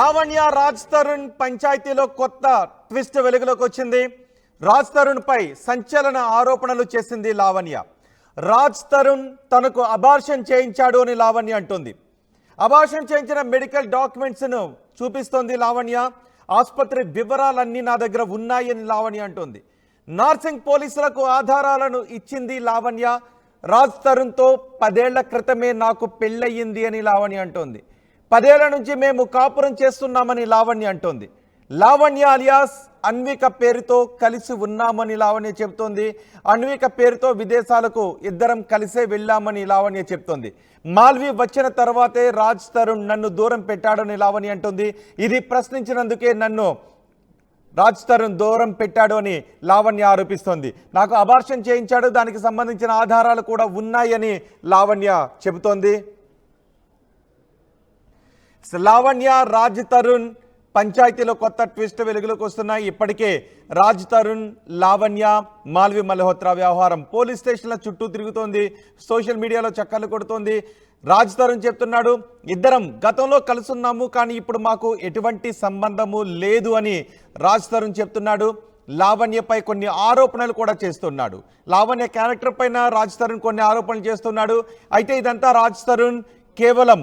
లావణ్య రాజ్ తరుణ్ పంచాయతీలో కొత్త ట్విస్ట్ వెలుగులోకి వచ్చింది. రాజ్ తరుణ్పై సంచలన ఆరోపణలు చేసింది లావణ్య. రాజ్ తరుణ్ తనకు అబార్షన్ చేయించాడు అని లావణ్య అంటుంది. అబార్షన్ చేయించిన మెడికల్ డాక్యుమెంట్స్ను చూపిస్తోంది లావణ్య. ఆసుపత్రి వివరాలన్నీ నా దగ్గర ఉన్నాయని లావణ్య అంటుంది. నార్సింగ్ పోలీసులకు ఆధారాలను ఇచ్చింది లావణ్య. రాజ్ తరుణ్తో పదేళ్ళ క్రితమే నాకు పెళ్ళయింది అని లావణ్య అంటోంది. పదేళ్ళ నుంచి మేము కాపురం చేస్తున్నామని లావణ్య అంటోంది. లావణ్య అలియాస్ అన్విక పేరుతో కలిసి ఉన్నామని లావణ్య చెబుతోంది. అన్విక పేరుతో విదేశాలకు ఇద్దరం కలిసే వెళ్ళామని లావణ్య చెప్తోంది మాల్వి వచ్చిన తర్వాతే రాజ్ తరుణ్ నన్ను దూరం పెట్టాడని లావణ్య అంటుంది. ఇది ప్రశ్నించినందుకే నన్ను రాజ్ తరుణ్ దూరం పెట్టాడు అని లావణ్య ఆరోపిస్తోంది. నాకు అబార్షన్ చేయించాడు. దానికి సంబంధించిన ఆధారాలు కూడా ఉన్నాయని లావణ్య చెబుతోంది. లావణ్య రాజ్ తరుణ్ పంచాయతీలో కొత్త ట్విస్ట్ వెలుగులోకి వస్తున్నాయి. ఇప్పటికే రాజ్ తరుణ్ లావణ్య మాల్వి మల్హోత్రా వ్యవహారం పోలీస్ స్టేషన్ల చుట్టూ తిరుగుతోంది. సోషల్ మీడియాలో చక్కర్లు కొడుతోంది. రాజ్ తరుణ్ చెప్తున్నాడు ఇద్దరం గతంలో కలుసున్నాము కానీ ఇప్పుడు మాకు ఎటువంటి సంబంధము లేదు అని రాజ్ తరుణ్ చెప్తున్నాడు. లావణ్యపై కొన్ని ఆరోపణలు కూడా చేస్తున్నాడు. లావణ్య క్యారెక్టర్ పైన రాజ్ తరుణ్ కొన్ని ఆరోపణలు చేస్తున్నాడు. అయితే ఇదంతా రాజ్ తరుణ్ కేవలం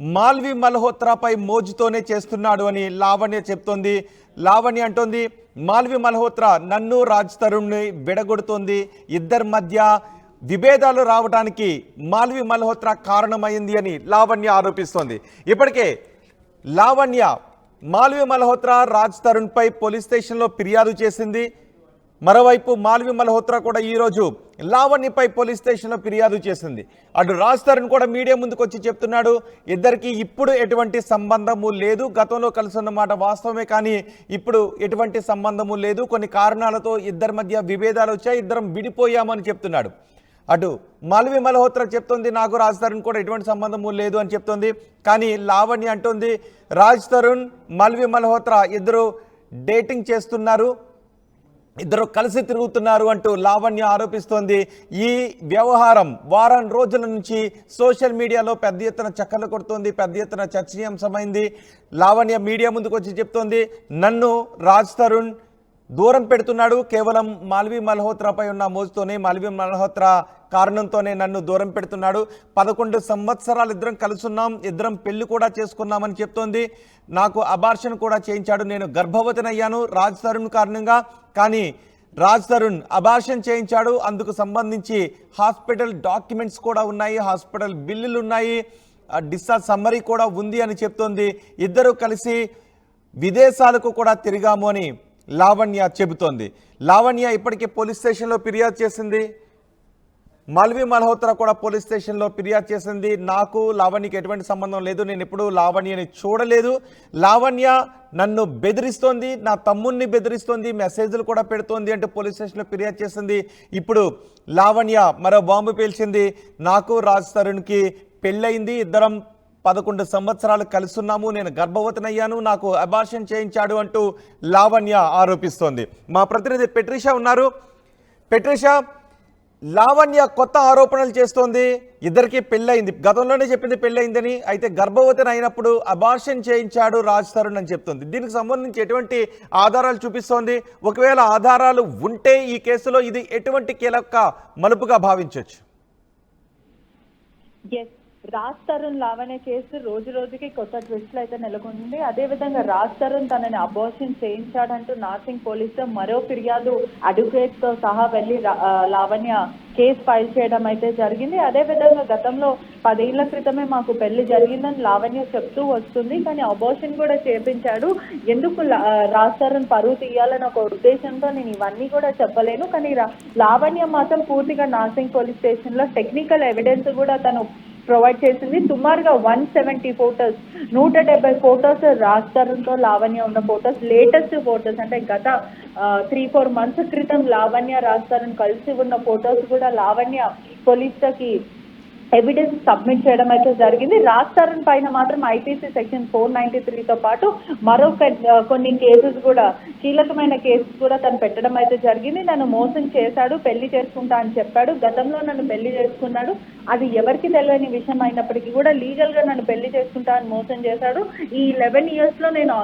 మాల్వి మల్హోత్రాపై మోజుతోనే చేస్తున్నాడు అని లావణ్య చెప్తోంది. లావణ్య అంటోంది మాల్వి మల్హోత్రా నన్ను రాజ్ తరుణ్ని విడగొడుతోంది. ఇద్దరి మధ్య విభేదాలు రావడానికి మాల్వి మల్హోత్రా కారణమైంది అని లావణ్య ఆరోపిస్తోంది. ఇప్పటికే లావణ్య మాల్వి మల్హోత్రా రాజ్ తరుణ్పై పోలీస్ స్టేషన్లో ఫిర్యాదు చేసింది. మరోవైపు మాల్వి మల్హోత్రా కూడా ఈరోజు లావణ్యపై పోలీస్ స్టేషన్లో ఫిర్యాదు చేసింది. అటు రాజ్ తరుణ్ కూడా మీడియా ముందుకు వచ్చి చెప్తున్నాడు ఇద్దరికి ఇప్పుడు ఎటువంటి సంబంధము లేదు గతంలో కలిసి ఉన్నమాట వాస్తవమే కానీ ఇప్పుడు ఎటువంటి సంబంధము లేదు కొన్ని కారణాలతో ఇద్దరి మధ్య విభేదాలు వచ్చాయి ఇద్దరం విడిపోయామని చెప్తున్నాడు. అటు మాల్వి మల్హోత్రా చెప్తుంది నాకు రాజ్ తరుణ్ కూడా ఎటువంటి సంబంధము లేదు అని చెప్తుంది కానీ లావణ్య అంటుంది రాజ్ తరుణ్ మాల్వి మల్హోత్రా ఇద్దరు డేటింగ్ చేస్తున్నారు ఇద్దరు కలిసి తిరుగుతున్నారు అంటూ లావణ్య ఆరోపిస్తోంది. ఈ వ్యవహారం వారం రోజుల నుంచి సోషల్ మీడియాలో పెద్ద ఎత్తున చక్కర్లు కొడుతోంది. పెద్ద ఎత్తున చర్చనీయాంశమైంది. లావణ్య మీడియా ముందుకు వచ్చి చెప్తోంది నన్ను రాజ్ తరుణ్ దూరం పెడుతున్నాడు. కేవలం మాల్వి మల్హోత్రాపై ఉన్న మోజుతోనే మాల్వి మల్హోత్రా కారణంతోనే నన్ను దూరం పెడుతున్నాడు. పదకొండు సంవత్సరాలు ఇద్దరం కలుసున్నాం. ఇద్దరం పెళ్ళి కూడా చేసుకున్నామని చెప్తోంది. నాకు అబార్షన్ కూడా చేయించాడు. నేను గర్భవతినయ్యాను రాజ్ తరుణ్ కారణంగా. కానీ రాజ్ తరుణ్ అబార్షన్ చేయించాడు. అందుకు సంబంధించి హాస్పిటల్ డాక్యుమెంట్స్ కూడా ఉన్నాయి. హాస్పిటల్ బిల్లులు ఉన్నాయి. డిశ్చార్జ్ సమ్మరీ కూడా ఉంది అని చెప్తోంది. ఇద్దరు కలిసి విదేశాలకు కూడా తిరిగాము అని లావణ్య చెబుతోంది. లావణ్య ఇప్పటికే పోలీస్ స్టేషన్లో ఫిర్యాదు చేసింది. మల్వి మల్హోత్రా కూడా పోలీస్ స్టేషన్లో ఫిర్యాదు చేసింది. నాకు లావణ్యకి ఎటువంటి సంబంధం లేదు. నేను ఎప్పుడూ లావణ్యని చూడలేదు. లావణ్య నన్ను బెదిరిస్తోంది నా తమ్ముణ్ణి బెదిరిస్తోంది మెసేజ్లు కూడా పెడుతోంది అంటూ పోలీస్ స్టేషన్లో ఫిర్యాదు చేసింది. ఇప్పుడు లావణ్య మరో బాంబు పేల్చింది. నాకు రాజ్ తరుణ్కి పెళ్ళయింది. ఇద్దరం పదకొండు సంవత్సరాలు కలుసున్నాము. నేను గర్భవతినయ్యాను. నాకు అబార్షన్ చేయించాడు అంటూ లావణ్య ఆరోపిస్తోంది. మా ప్రతినిధి పెట్రిషా ఉన్నారు. పెట్రిషా లావణ్య కొత్త ఆరోపణలు చేస్తోంది. ఇద్దరికి పెళ్ళయింది. గతంలోనే చెప్పింది పెళ్ళయిందని అయితే గర్భవతిని అయినప్పుడు అబార్షన్ చేయించాడు రాజ్ తరుణ్ అని చెప్తుంది. దీనికి సంబంధించి ఎటువంటి ఆధారాలు చూపిస్తోంది? ఒకవేళ ఆధారాలు ఉంటే ఈ కేసులో ఇది ఎటువంటి కీలక మలుపుగా భావించవచ్చు ఎస్ రాజ్ తరుణ్ లావణ్య కేసు రోజు రోజుకి కొత్త ట్విస్ట్లు అయితే నెలకొంది అదే విధంగా రాజ్ తరుణ్ తనని అబోర్షన్ చేయించాడంటూ నార్సింగ్ పోలీసులో మరో ఫిర్యాదు అడ్వకేట్తో సహా వెళ్ళి లావణ్య కేసు ఫైల్ చేయడం అయితే జరిగింది. అదే విధంగా గతంలో పదేళ్ళ క్రితమే మాకు పెళ్ళి జరిగిందని లావణ్య చెప్తూ వస్తుంది. కానీ అబోర్షన్ కూడా చేపించాడు. ఎందుకు రాజ్ తరుణ్ పరువు తీయాలని ఒక ఉద్దేశంతో నేను ఇవన్నీ కూడా చెప్పలేను. కానీ రా- లావణ్య మాత్రం పూర్తిగా నార్సింగ్ పోలీస్ స్టేషన్లో టెక్నికల్ ఎవిడెన్స్ కూడా తను ప్రొవైడ్ చేసింది. సుమారుగా వన్ సెవెంటీ ఫోటోస్ నూట డెబ్బై ఫోటోస్ రాజ్ తరుణ్తో లావణ్య ఉన్న ఫోటోస్ లేటెస్ట్ ఫోటోస్ అంటే గత త్రీ ఫోర్ మంత్స్ క్రితం లావణ్య రాజ్ తరుణ్ కలిసి ఉన్న ఫోటోస్ కూడా లావణ్య పోలీసులకి ఎవిడెన్స్ సబ్మిట్ చేయడం అయితే జరిగింది. రాజ్ పైన మాత్రం ఐపీసీ సెక్షన్ ఫోర్ నైన్టీ త్రీతో పాటు మరో కొన్ని కేసెస్ కూడా కీలకమైన కేసెస్ కూడా తను పెట్టడం అయితే జరిగింది. నన్ను మోసం చేశాడు పెళ్ళి చేసుకుంటా అని చెప్పాడు. గతంలో నన్ను పెళ్ళి చేసుకున్నాడు. అది ఎవరికి తెలియని విషయం అయినప్పటికీ కూడా లీగల్గా నన్ను పెళ్ళి చేసుకుంటా అని మోసం చేశాడు. ఈ లెవెన్ ఇయర్స్లో నేను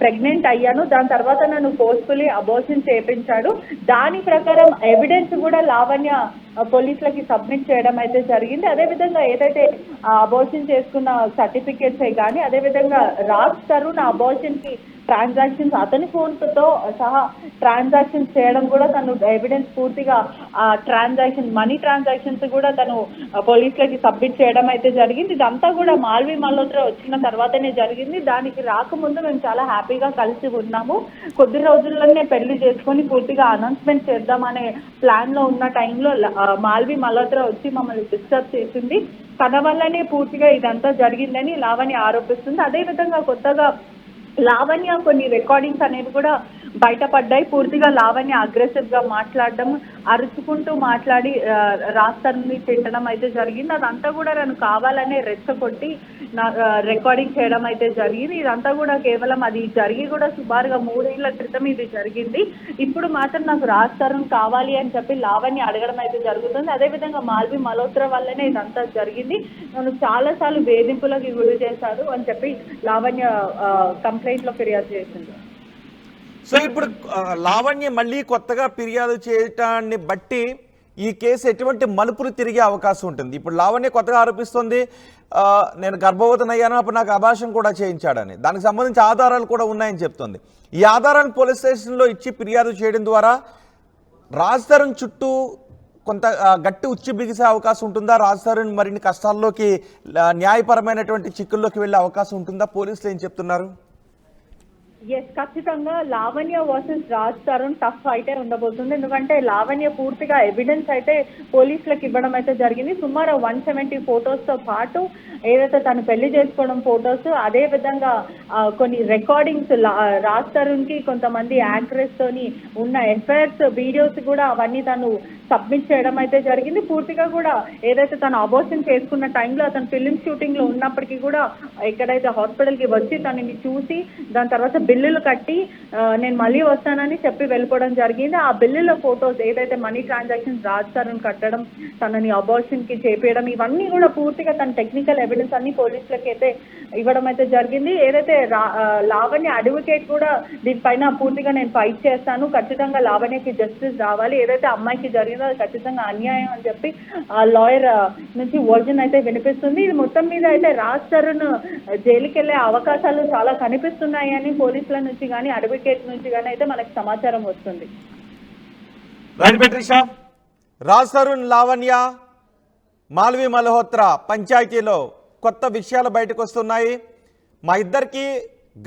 ప్రెగ్నెంట్ అయ్యాను. దాని తర్వాత నన్ను ఫోర్స్ఫుల్లీ అబోర్షన్ చేపించాడు. దాని ప్రకారం ఎవిడెన్స్ కూడా లావణ్య పోలీసులకి సబ్మిట్ చేయడం అయితే జరిగింది. అదేవిధంగా ఏదైతే అబోర్షన్ చేసుకున్న సర్టిఫికేట్స్ కానీ అదేవిధంగా రాజ్ తరుణ్ అబోర్షన్కి ట్రాన్సాక్షన్స్ అతని ఫోన్తో సహా ట్రాన్సాక్షన్స్ చేయడం కూడా తను ఎవిడెన్స్ పూర్తిగా ఆ ట్రాన్సాక్షన్ మనీ ట్రాన్సాక్షన్స్ కూడా తను పోలీసులకి సబ్మిట్ చేయడం అయితే జరిగింది. ఇదంతా కూడా మాల్వి మల్హోత్రా వచ్చిన తర్వాతనే జరిగింది. దానికి రాకముందు మేము చాలా హ్యాపీగా కలిసి ఉన్నాము. కొద్ది రోజుల్లోనే పెళ్ళి చేసుకొని పూర్తిగా అనౌన్స్మెంట్ చేద్దామనే ప్లాన్లో ఉన్న టైంలో మాల్వి మల్హోత్రా వచ్చి మమ్మల్ని డిస్టర్బ్ చేసింది. తన వల్లనే పూర్తిగా ఇదంతా జరిగిందని లావని ఆరోపిస్తుంది. అదేవిధంగా కొత్తగా లావణ్య కొన్ని రికార్డింగ్స్ అనేవి కూడా బయటపడ్డాయి. పూర్తిగా లావణ్య అగ్రెసివ్గా మాట్లాడడం అరుచుకుంటూ మాట్లాడి ఆ, రాస్తారని తిట్టడం అయితే జరిగింది. అదంతా కూడా నన్ను కావాలనే రెచ్చగొట్టి నా రికార్డింగ్ చేయడం అయితే జరిగింది. ఇదంతా కూడా కేవలం అది జరిగి కూడా సుమారుగా మూడేళ్ళ క్రితం ఇది జరిగింది. ఇప్పుడు మాత్రం నాకు రాస్తారని కావాలి అని చెప్పి లావణ్య అడగడం అయితే జరుగుతుంది. అదేవిధంగా మాల్వి మల్హోత్రా వల్లనే ఇదంతా జరిగింది. నన్ను చాలాసార్లు వేధింపులకి గురి చేశారు అని చెప్పి లావణ్య కంప్లైంట్లో ఫిర్యాదు చేసింది. సో ఇప్పుడు లావణ్య మళ్ళీ కొత్తగా ఫిర్యాదు చేయటాన్ని బట్టి ఈ కేసు ఎటువంటి మలుపులు తిరిగే అవకాశం ఉంటుంది. ఇప్పుడు లావణ్య కొత్తగా ఆరోపిస్తుంది నేను గర్భవతిని అయ్యాను అప్పుడు నాకు అభాషం కూడా చేయించాడని. దానికి సంబంధించి ఆధారాలు కూడా ఉన్నాయని చెప్తుంది. ఈ ఆధారాన్ని పోలీస్ స్టేషన్లో ఇచ్చి ఫిర్యాదు చేయడం ద్వారా రాజ్ తరుణ్ చుట్టూ కొంత గట్టి ఉచ్చి బిగిసే అవకాశం ఉంటుందా? రాజ్ తరుణ్ మరిన్ని కష్టాల్లోకి న్యాయపరమైనటువంటి చిక్కుల్లోకి వెళ్ళే అవకాశం ఉంటుందా? పోలీసులు ఏం చెప్తున్నారు? ఎస్ ఖచ్చితంగా లావణ్య వర్సెస్ రాజ్ తరుణ్ టఫ్ అయితే ఉండబోతుంది. ఎందుకంటే లావణ్య పూర్తిగా ఎవిడెన్స్ అయితే పోలీసులకు ఇవ్వడం అయితే జరిగింది. సుమారు వన్ సెవెంటీ తో పాటు ఏదైతే తను పెళ్ళి చేసుకోవడం ఫొటోస్ అదే విధంగా కొన్ని రికార్డింగ్స్ రాజ్ తరుణ్కి కొంతమంది యాక్ట్రెస్ తోని ఉన్న ఎఫైర్స్ వీడియోస్ కూడా అవన్నీ తను సబ్మిట్ చేయడం అయితే జరిగింది. పూర్తిగా కూడా ఏదైతే తను అబోషన్ చేసుకున్న టైంలో అతను ఫిలిం షూటింగ్లో ఉన్నప్పటికీ కూడా ఎక్కడైతే హాస్పిటల్కి వచ్చి తనని చూసి దాని తర్వాత బిల్లులు కట్టి నేను మళ్ళీ వస్తానని చెప్పి వెళ్ళిపోవడం జరిగింది. ఆ బిల్లుల ఫొటోస్ ఏదైతే మనీ ట్రాన్సాక్షన్స్ రాజ్ తరుణ్ కట్టడం తనని అబార్షన్కి చేపేయడం ఇవన్నీ కూడా పూర్తిగా తన టెక్నికల్ ఎవిడెన్స్ అన్ని పోలీసులకి అయితే ఇవ్వడం అయితే జరిగింది. ఏదైతే లావణ్య అడ్వకేట్ కూడా దీనిపైన పూర్తిగా నేను ఫైట్ చేస్తాను. ఖచ్చితంగా లావణ్యకి జస్టిస్ రావాలి. ఏదైతే అమ్మాయికి జరిగింది అది ఖచ్చితంగా అన్యాయం అని చెప్పి ఆ లాయర్ నుంచి వర్జన్ అయితే వినిపిస్తుంది. ఇది మొత్తం మీద అయితే రాజ్ తరుణ్ జైలుకి వెళ్ళే అవకాశాలు చాలా కనిపిస్తున్నాయి అని పోలీసుల నుంచి కానీ అడ్వకేట్ నుంచి కానీ అయితే మనకి సమాచారం వస్తుంది. రాజ్ తరుణ్ లావణ్య మాల్వి మల్హోత్రా పంచాయతీలో కొత్త విషయాలు బయటకు వస్తున్నాయి. మా ఇద్దరికి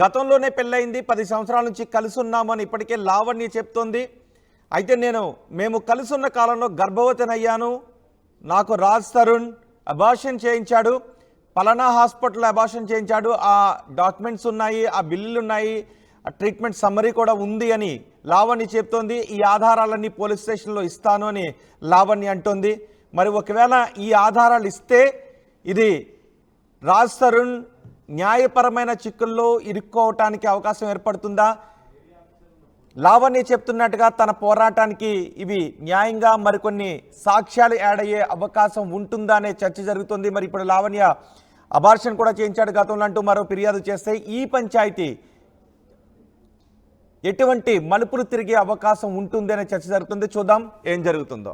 గతంలోనే పెళ్ళయింది పది సంవత్సరాల నుంచి కలిసి ఉన్నామని ఇప్పటికే లావణ్య చెప్తోంది. అయితే నేను మేము కలుసున్న కాలంలో గర్భవతిని అయ్యాను నాకు రాజ్ తరుణ్ అబార్షన్ చేయించాడు. పలానా హాస్పిటల్ అబార్షన్ చేయించాడు. ఆ డాక్యుమెంట్స్ ఉన్నాయి ఆ బిల్లులు ఉన్నాయి ఆ ట్రీట్మెంట్ సమ్మరీ కూడా ఉంది అని లావణ్య చెప్తోంది. ఈ ఆధారాలన్నీ పోలీస్ స్టేషన్లో ఇస్తాను అని లావణ్య అంటోంది. మరి ఒకవేళ ఈ ఆధారాలు ఇస్తే ఇది రాజ్ తరుణ్ న్యాయపరమైన చిక్కుల్లో ఇరుక్కోవటానికి అవకాశం ఏర్పడుతుందా? లావణ్య చెప్తున్నట్టుగా తన పోరాటానికి ఇవి న్యాయంగా మరికొన్ని సాక్ష్యాలు యాడ్ అయ్యే అవకాశం ఉంటుందా అనే చర్చ జరుగుతుంది. మరి ఇప్పుడు లావణ్య అబార్షన్ కూడా చేయించాడు గతంలో అంటూ మరో ఫిర్యాదు చేస్తే ఈ పంచాయతీ ఎటువంటి మలుపులు తిరిగే అవకాశం ఉంటుంది అనే చర్చ జరుగుతుంది. చూద్దాం ఏం జరుగుతుందో.